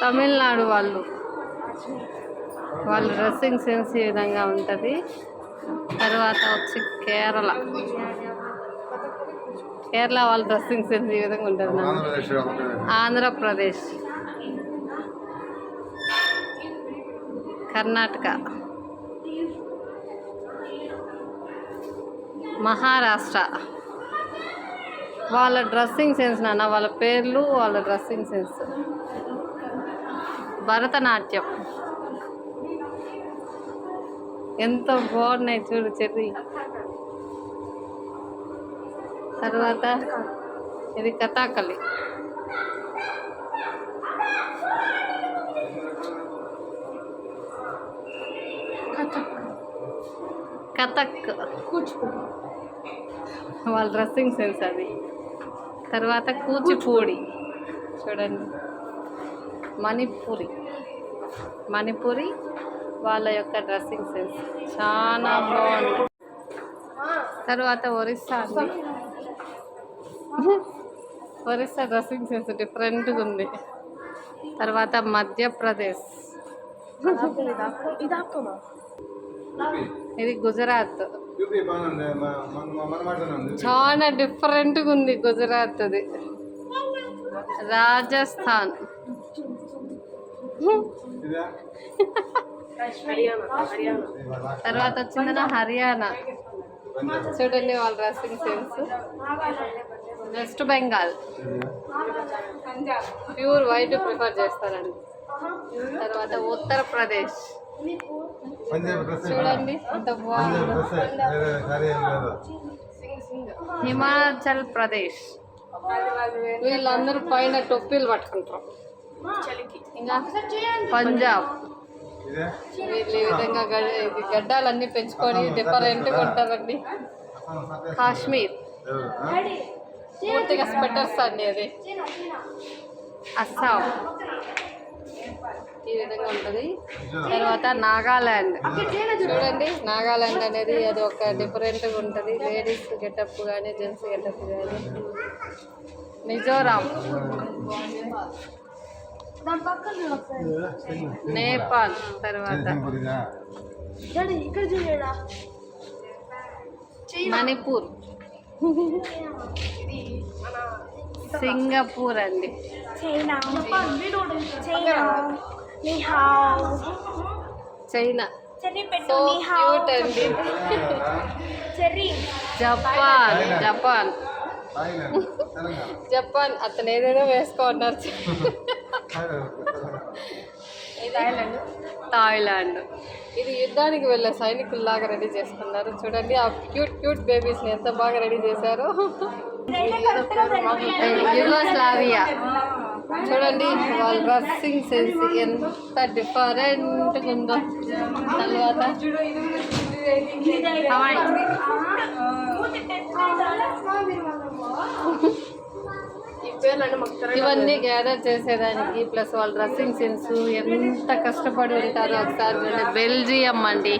తమిళనాడు వాళ్ళు. వాళ్ళ dressing sense ఈ విధంగా ఉంటుంది. తర్వాత వచ్చి కేరళ. కేరళ వాళ్ళ డ్రెస్సింగ్ సెన్స్ ఈ విధంగా ఉంటుంది ఆంధ్రప్రదేశ్. కర్ణాటక. మహారాష్ట్ర. వాళ్ళ డ్రెస్సింగ్ సెన్స్ నాన్న వాళ్ళ పేర్లు వాళ్ళ డ్రెస్సింగ్ సెన్స్. భరతనాట్యం. ఎంత బాగున్నాయి చూడు చెర్రి. తర్వాత ఇది కథాకళి. కథక్. వాళ్ళ డ్రెస్సింగ్ సెన్స్ అది. తర్వాత కూచిపూడి. చూడండి. మణిపూరి. మణిపూరి వాళ్ళ యొక్క డ్రెస్సింగ్ సెన్స్. చాలా బాగుంది. తర్వాత ఒరిస్సా అండి. ఒరిస్సా డ్రెస్సింగ్ సెన్స్ డిఫరెంట్గా ఉంది. తర్వాత మధ్యప్రదేశ్. ఇది గుజరాత్. చాలా డిఫరెంట్గా ఉంది గుజరాత్ది. రాజస్థాన్. తర్వాత వచ్చింది హర్యానా. చూడండి వాళ్ళ dressing sense. West Bengal? Pure white prefer చేస్తారండి. తర్వాత ఉత్తరప్రదేశ్. చూడండి ఎంత బాగుంది. హిమాచల్ ప్రదేశ్. వీళ్ళందరూ పైన టొప్పీలు పట్టుకుంటారు. ఇంకా పంజాబ్. ఇదే? వీళ్ళు ఈ విధంగా గడ్డాలన్నీ పెంచుకొని డిఫరెంట్గా ఉంటారండి కాశ్మీర్? పూర్తిగా స్వెటర్స్ అండి అది అస్సాం. ఈ విధంగా ఉంటుంది. తర్వాత నాగాల్యాండ్ చూడండి నాగాల్యాండ్ అనేది అది ఒక డిఫరెంట్గా ఉంటుంది. లేడీస్ గెటప్ కానీ జెంట్స్ గెటప్ కానీ మిజోరాం. నేపాల్ తర్వాత. మణిపూర్. సింగపూర్ అండి. చైనా. జపాన్ క్యూట్ అండి. Japan Japan. అతను ఏదేదో వేసుకోన్నారు ఇది థాయిలాండ్. ఇది యుద్ధానికి వెళ్ళే సైనికుల్లాగా రెడీ చేసుకున్నారు. చూడండి ఆ క్యూట్ క్యూట్ బేబీస్ని ఎంత బాగా రెడీ చేశారు. యుగోస్లావియా. చూడండి వాళ్ళ డ్రెస్సింగ్ సెన్స్ ఎంత డిఫరెంట్గా ఉందో. తర్వాత హవాయ్. ఇవన్నీ గ్యాదర్ చేసేదానికి ప్లస్ వాళ్ళ డ్రెస్సింగ్ సెన్స్ ఎంత కష్టపడి ఉంటారో ఒకసారి చూడండి. బెల్జియం అండి.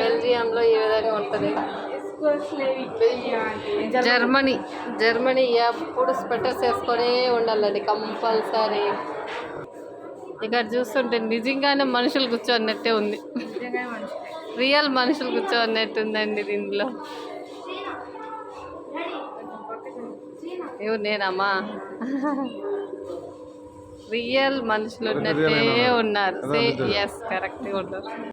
బెల్జియంలో ఈ విధంగా ఉంటుంది. జర్మనీ. జర్మనీ ఎప్పుడు స్వెటర్స్ వేసుకొనే ఉండాలండి కంపల్సరీ. ఇక్కడ చూస్తుంటే నిజంగానే మనుషులు కూర్చోన్నట్టే ఉంది. రియల్ మనుషులు. కూర్చోన్నట్టు ఉందండి దీనిలో ఎవరు నేనమ్మా? రియల్ మనుషులు ఉన్నట్టే ఉన్నారు. ఎస్ కరెక్ట్గా ఉన్నారు.